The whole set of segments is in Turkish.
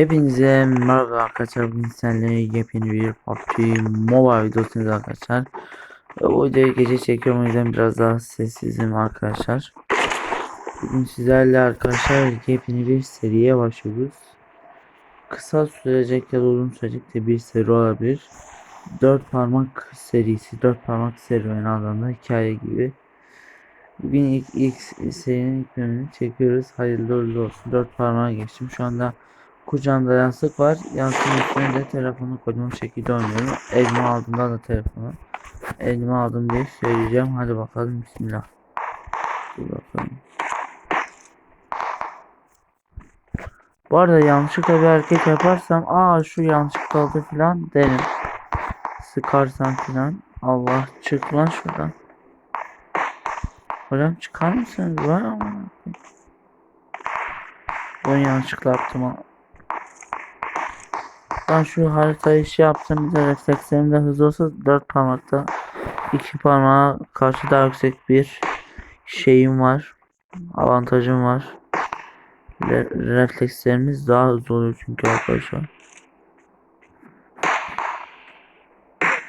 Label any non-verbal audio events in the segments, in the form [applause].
Hepinize merhaba arkadaşlar. Bugün sizlerle yepyeni bir PUBG Mobile videosunuz arkadaşlar. Ve Bu videoyu gece çekiyorum o yüzden biraz daha sessizim arkadaşlar. Bugün sizlerle arkadaşlar yepyeni bir seriye başlıyoruz. Kısa sürecek ya da uzun sürecek de bir seri olabilir. Dört parmak serisi, dört parmak serüveni adında hikaye gibi. Bugün ilk, ilk serinin ilk bölümünü çekiyoruz. Hayırlı uğurlu olsun. Dört parmağa geçtim. Şu anda kucağımda yastık var. Yastığın üstüne de telefonu koyduğum şekilde oynuyorum. Elime aldığımda da telefonu. Elime aldım diye söyleyeceğim. Hadi bakalım bismillah. Dur bakalım. Bu arada yanlışlıkla bir hareket yaparsam aa şu yanlışlıkla oldu filan derim. Sıkarsam filan. Allah çık lan şuradan. Hocam çıkar mısınız? Var ama. Ben yanlışlıkla yaptım. Ben şu haritayı şey yaptım bir de reflekslerim hızlı olsa 4 parmakta iki parmağa karşı daha yüksek bir şeyim var. Avantajım var. Re reflekslerimiz daha hızlı oluyor çünkü arkadaşlar.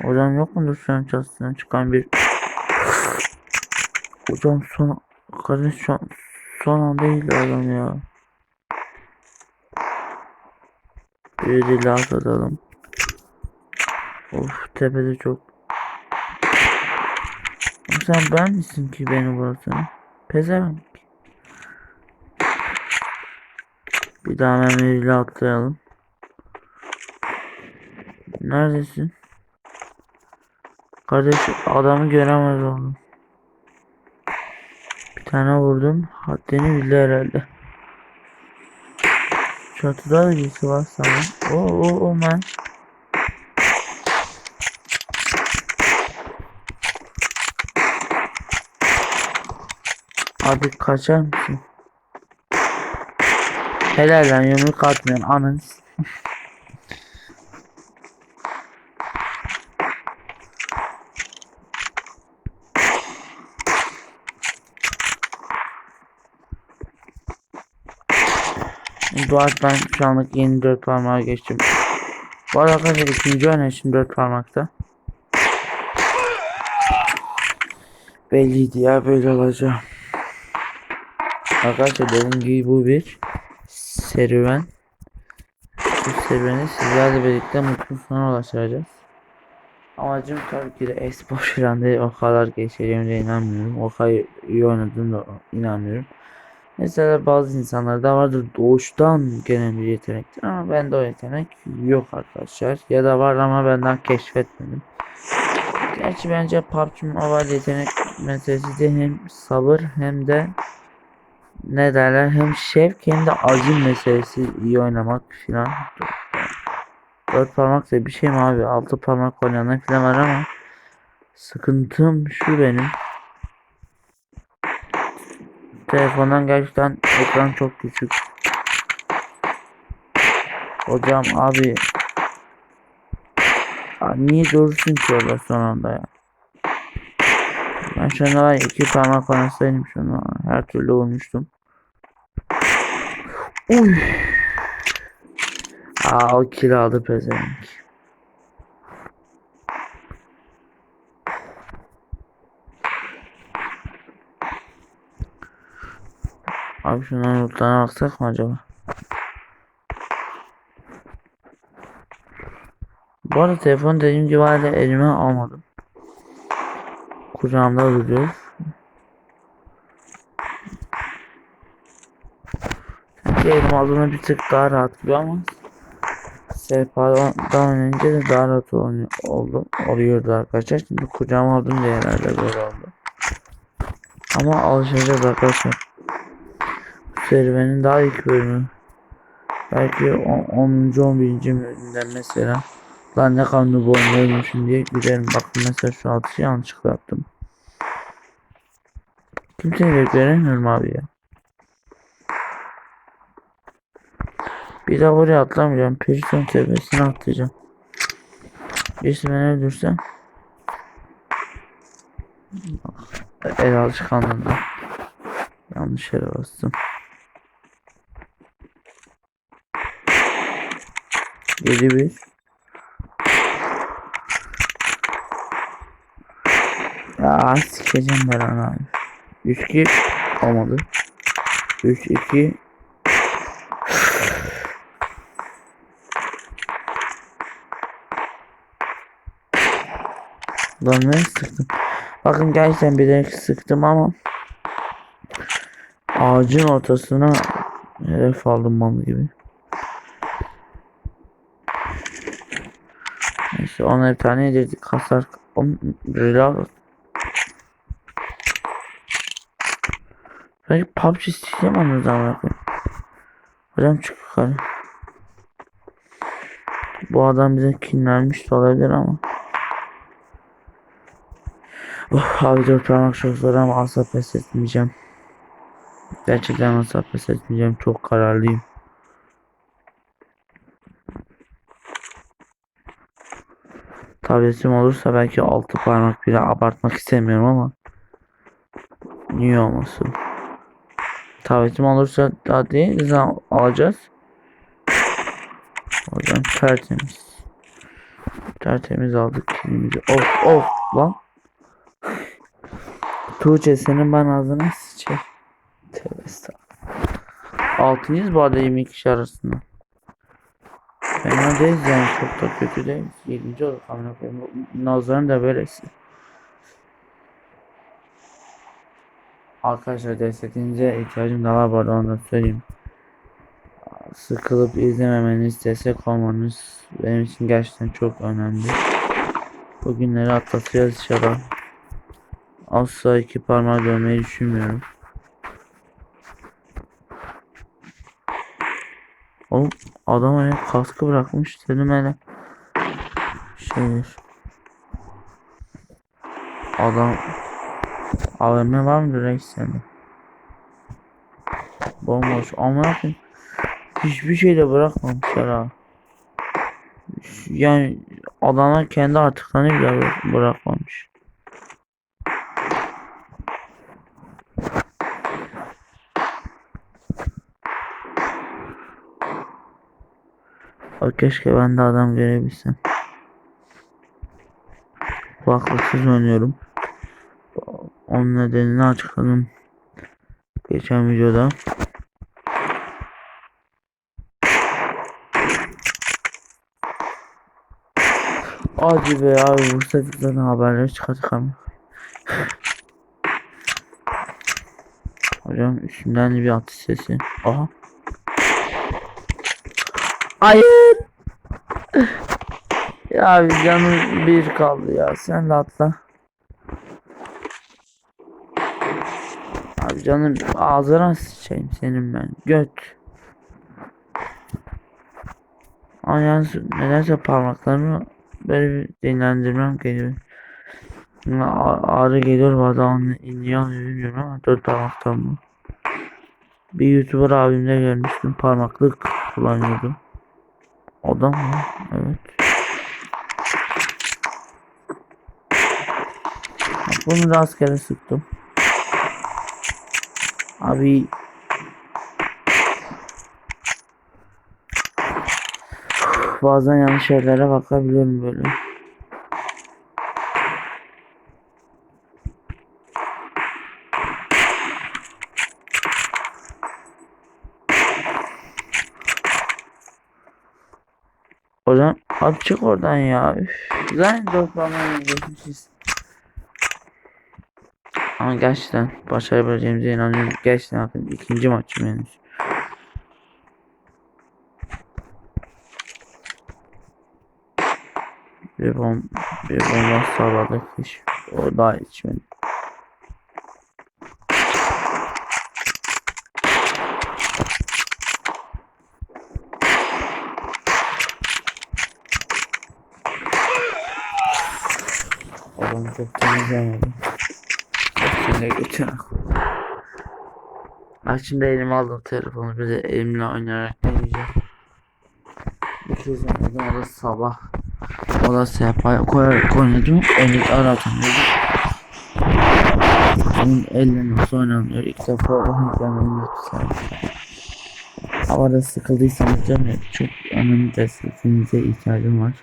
Hocam yok mudur şu an çatısından çıkan bir Hocam son kardeş an son an değil adam ya. Bir de laf atalım. Of tepede çok. Sen ben misin ki beni burası? Pezevenk. Bir daha memeliyle atlayalım. Neredesin? Kardeş adamı göremez oldum. Bir tane vurdum. Haddini bildi herhalde. Çatıda da birisi var sana. O o o man. Abi kaçar mısın? Helal lan yumruk atmıyorsun ananı [laughs] Bu arada ben şu anlık yeni dört parmağa geçtim. Bu arada arkadaşlar ikinci oynayışım dört parmakta. Belliydi ya böyle olacağım. Arkadaşlar dediğim gibi bu bir serüven. Bu serüveni sizlerle birlikte mutlu sona ulaştıracağız. Amacım tabii ki de espor falan. O kadar geçeceğime inanmıyorum. O kadar iyi oynadığım da inanmıyorum. Mesela bazı insanlarda vardır doğuştan gelen bir yetenektir ama bende o yetenek yok arkadaşlar. Ya da var ama ben daha keşfetmedim. Gerçi bence PUBG Mobile yetenek meselesi de hem sabır hem de ne derler hem şevk hem de azim meselesi iyi oynamak filan. Dört parmak da bir şey mi abi? Altı parmak oynayanlar filan var ama sıkıntım şu benim. Telefondan gerçekten ekran çok küçük. Hocam abi Aa, niye durursun ki orada son anda ya? Ben şu anda var iki parmak oynasaydım şunu her türlü vurmuştum. Uy. Aa o kill aldı pezevenk. Abi şundan lootlarına baksak mı acaba? Bu arada telefon dediğim gibi hala elime almadım. Kucağımda duruyor. Sanki elim aldığımda bir tık daha rahat gibi ama Sehpadan önce de daha rahat oluyor, oldu, oluyordu arkadaşlar. Şimdi kucağıma aldım diye herhalde böyle oldu. Ama alışacağız arkadaşlar serüvenin daha ilk bölümü. Belki 10. 11. bölümden mesela. Lan ne kanlı bu oynuyormuşum diye giderim. Bakın mesela şu atışı yanlışlıkla yaptım. Kimseyi de göremiyorum abi ya. Bir daha oraya atlamayacağım. Pirison tepesine atlayacağım. Birisi beni öldürse. El alışkanlığında. Yanlış yere bastım. 7 1 Ya sikeceğim ben ana. 3 2 olmadı. 3 2 Lan ne sıktım? Bakın gerçekten bilerek sıktım ama ağacın ortasına hedef aldım mal gibi. Ona bir tane yedirdik. Hasar reload. Belki PUBG isteyeceğim onu zaman Hocam çık yukarı. Bu adam bize kinlenmiş de olabilir ama. Oh, abi dört parmak çok zor ama asla pes etmeyeceğim. Gerçekten asla pes etmeyeceğim. Çok kararlıyım. Tabletim olursa belki altı parmak bile abartmak istemiyorum ama niye olmasın? Tabletim olursa daha değil zaman alacağız? Hocam tertemiz. Tertemiz aldık kilimizi. Of of lan. Tuğçe senin ben ağzına sıçar. Tövbe estağfurullah. Altıyız bu arada 22 kişi arasında. Fena değiliz yani çok da kötü değil. 7. olduk amına koyayım. Nazların da böylesi. Arkadaşlar destekinize ihtiyacım da var bu arada onu da söyleyeyim. Sıkılıp izlememeniz, destek olmanız benim için gerçekten çok önemli. Bu günleri atlatacağız inşallah. Asla iki parmağı dönmeyi düşünmüyorum. Oğlum adam hani kaskı bırakmış dedim hele. Şeydir. Adam AVM var mı direkt sende? Bomboş amına koyayım. Hiçbir şey de bırakmamışlar ha. Yani adamlar kendi artıklarını bile bırakmamış. Bak keşke ben de adam görebilsem. Kulaklıksız oynuyorum. Onun nedenini açıkladım. Geçen videoda. Hadi be abi vursaydık zaten haberleri çıkarttık ama. Hocam üstümden de bir atış sesi. Aha. Hayır. Ya canım bir kaldı ya. Sen de atla. Abi canım ağzına sıçayım senin ben. Göt. Yalnız nedense parmaklarımı böyle bir dinlendirmem geliyor. Ağrı geliyor bazen onu alıyor bilmiyorum ama dört parmaktan mı? Bir YouTuber abimde görmüştüm parmaklık kullanıyordu. O da mı? Evet. Bunu rastgele sıktım. Abi bazen yanlış şeylere bakabiliyorum böyle. Hocam abi çık oradan ya. Üf. Zaten dört geçmişiz. Ama gerçekten başarabileceğimize inanıyorum. Gerçekten bakın ikinci maçım henüz. Bir bom bir bomba sağladık hiç. O daha içmedi. Adam çok temizlemedim. Götüne koydum. Ben şimdi elime aldım telefonu bir de elimle oynayarak deneyeceğim. Bir kez oynadım o sabah. O da sehpaya koyarak oynadım. Elini aradım dedim. Benim elle nasıl oynanıyor ilk defa oynayacağım elini tutarım. Havada sıkıldıysanız canım çok önemli destekinize ihtiyacım var.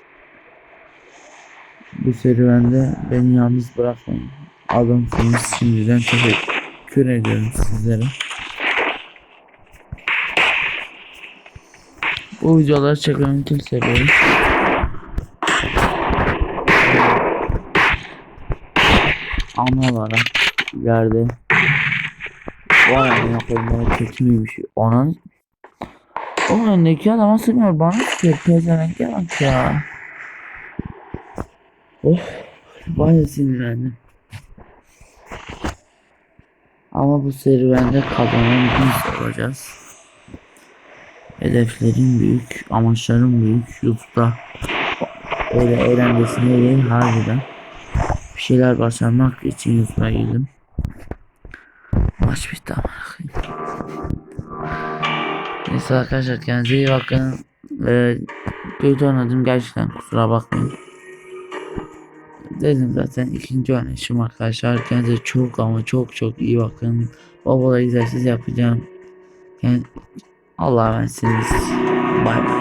Bu serüvende beni yalnız bırakmayın. Adamsınız şimdiden teşekkür ediyorum sizlere. Bu videoları çok seviyorum. Ana olarak ileride Vay amına koyayım ya kötü müymüş Onun O öndeki adama sıkmıyor bana sıkıyor pezevenk bak ya Of Baya sinirlendim Bu serüvende kazanan biz olacağız Hedeflerim büyük, amaçlarım büyük. YouTube'da öyle eğlencesine değil harbiden. Bir şeyler başarmak için YouTube'a girdim. Maç bitti. Neyse arkadaşlar kendinize iyi bakın. Ve kötü oynadım gerçekten kusura bakmayın. Dedim zaten ikinci oynayışım arkadaşlar. Kendinize çok ama çok çok iyi bakın. Bol bol egzersiz yapacağım. Yani Allah'a emanetsiniz. Bay bay.